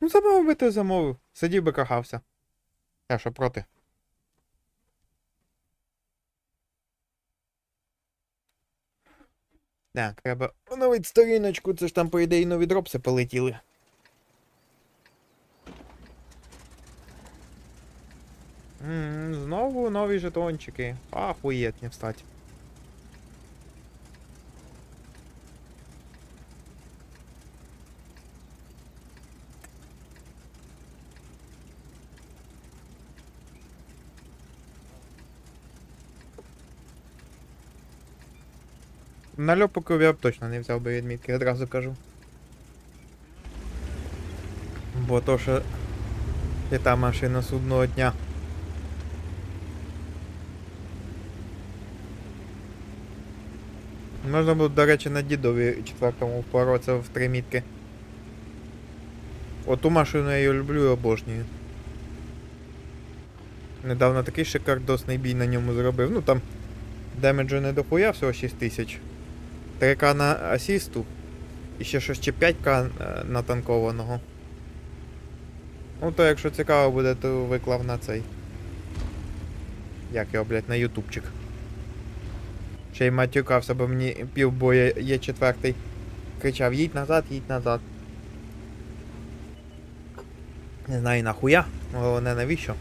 Ну замовив би ти замовив. Сидів би кохався. Я що проти? Так, треба оновити сторіночку, це ж там, по ідеї, нові дропси полетіли. М, Знову нові жетончики. Ахуєтні, встать. На льопаку я б точно не взяв би відмітки, одразу кажу. Бо то, що є та машина судного дня. Можна було, до речі, на дідові четвертому впоротися в три мітки. Оту машину я її люблю і обожнюю. Недавно такий шикардосний бій на ньому зробив. Ну там демеджу не дохуя, всього 6 тисяч. 3к на асісту. І ще щось чи 5к е, натанкованого. Ну то якщо цікаво буде, то виклав на цей. Як його, блядь, на ютубчик. Ще й матюкався, бо мені півбоя є четвертий. Кричав, їдь назад, їдь назад. Не знаю нахуя, головне навіщо.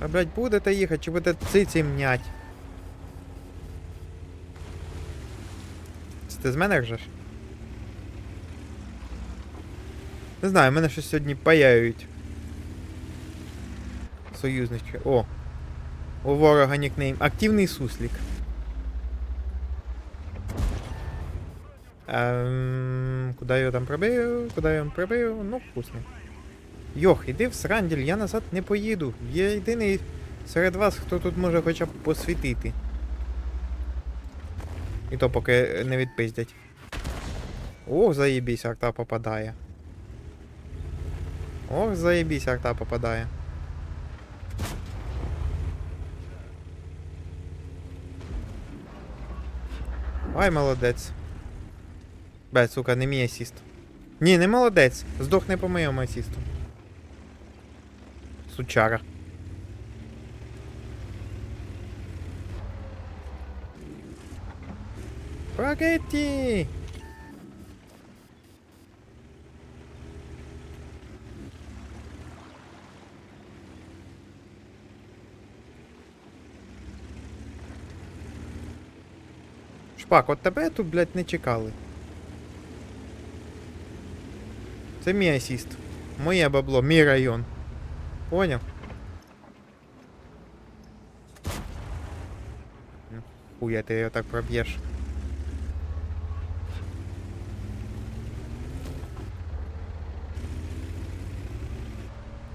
А блядь, будете їхати, чи будете циці мнять? Це ти з мене ржеш? Не знаю, мене щось сьогодні паяють. Союзнички. О! У ворога нікнейм. Активний суслік. Ем, куди я там прибив? Куди я його прибив? Ну, вкусний. Йох, іди в сранділь, я назад не поїду. Я єдиний серед вас, хто тут може хоча б посвітити. І то поки не відпиздять. Ох, заєбісь, арта попадає. Ох, заєбісь, арта попадає. Ай, молодець. Бе, сука, не мій асіст. Ні, не молодець. Здохне по моєму асісту. Сучара. Спагетті! Шпак, от тебе тут, блядь, не чекали. Це мій асіст. Моє бабло, мій район. Поняв? Ну, Хуя ти його так проб'єш.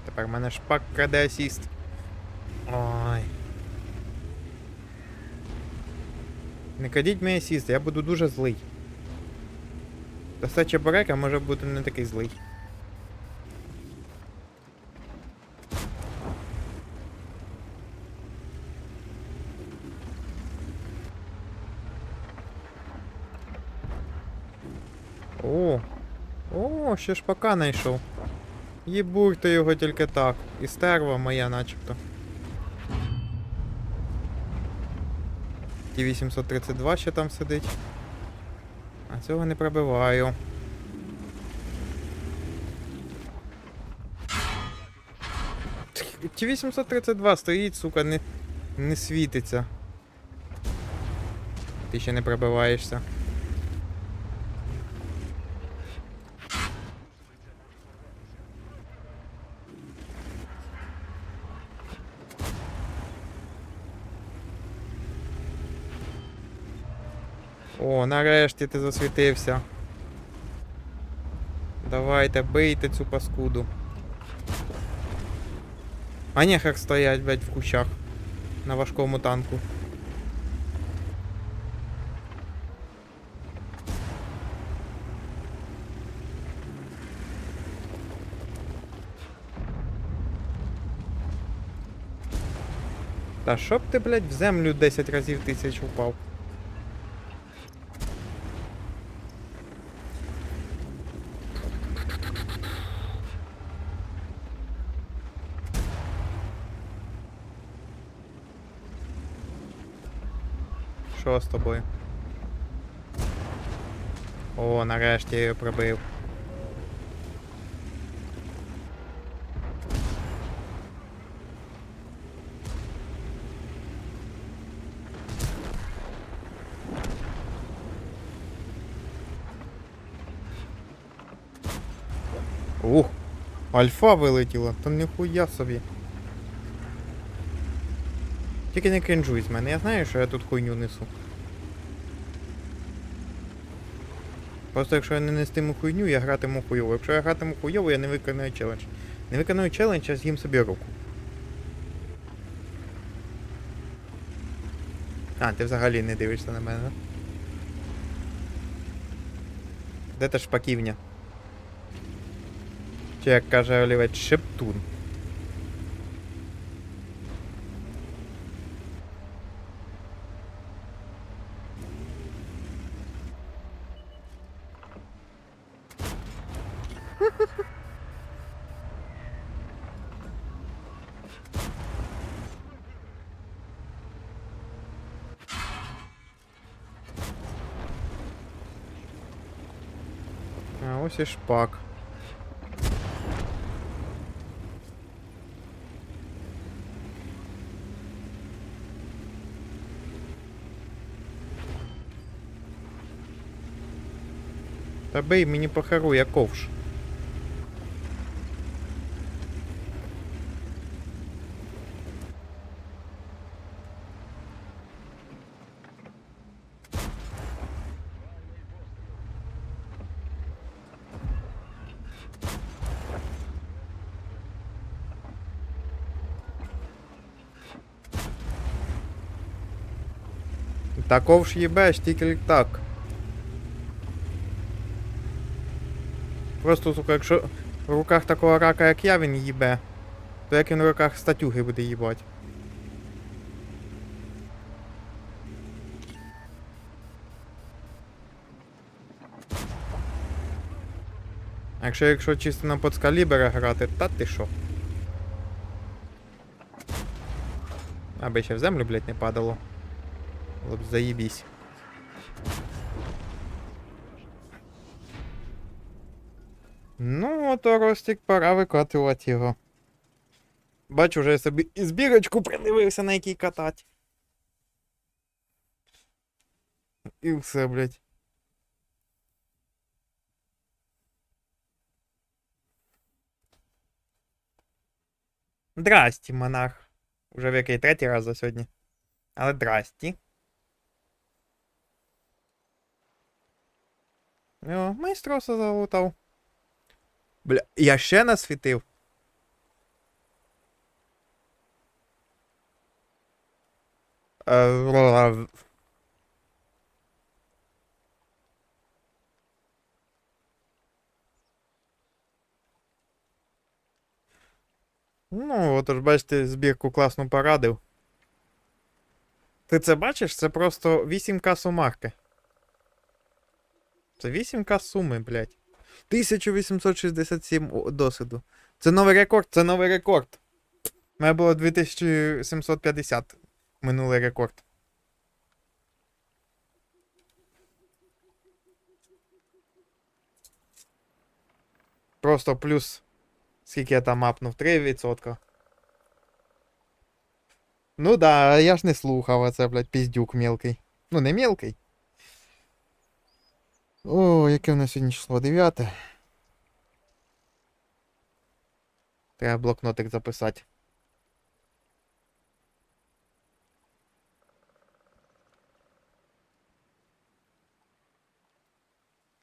Тепер в мене шпак краде асіст. Ой. Не кадіть мій асіст, я буду дуже злий. Достать чебурека може бути не такий злий. О, ще шпака знайшов. Їбурте його тільки так. І стерва моя начебто. Ті 832 ще там сидить. А цього не пробиваю. Ті 832 стоїть, сука, не, не світиться. Ти ще не пробиваєшся. О, нарешті ти засвітився. Давайте, бийте цю паскуду. А нехер стоять, блядь, в кущах. На важкому танку. Та щоб ти, блядь, в землю 10 разів тисяч упав. що з тобою? О, нарешті я її пробив. Ух, альфа вилетіла, то ніхуя собі. Тільки не кринжуй з мене, я знаю, що я тут хуйню несу. Просто якщо я не нестиму хуйню, я гратиму хуйово. Якщо я гратиму хуйово, я не виконую челендж. Не виконую челендж, я з'їм собі руку. А, ти взагалі не дивишся на мене. да? Де та шпаківня? Чи як каже олівець, шептун. А ось і шпак. Та бий мені по хару, я ковш. Та ковш їбеш, тільки літак. Просто, сука, якщо в руках такого рака, як я, він їбе, то як він в руках статюги буде їбать. А якщо, якщо чисто на подскалібера грати, та ти що? Аби ще в землю, блядь, не падало. Було б заїбісь. Ну, ото Ростик, пора викатувати його. Бачу, вже я собі і збірочку придивився, на якій катать. І все, блядь. Здрасті, монарх. Уже в який третій раз за сьогодні. Але здрасті. О, майстроса залутав. Бля, я ще насвітив. Е, Ну, от ж бачите, збірку класно порадив. Ти це бачиш? Це просто 8К сумарки. Це 8К суми, блядь. 1867 досвіду. Це новий рекорд, це новий рекорд. У мене було 2750 минулий рекорд. Просто плюс. Скільки я там апнув? 3%. Ну да, я ж не слухав, а це, блядь, піздюк мелкий. Ну, не мелкий. О, яке в нас сьогодні число? 9. Треба блокнотик записати.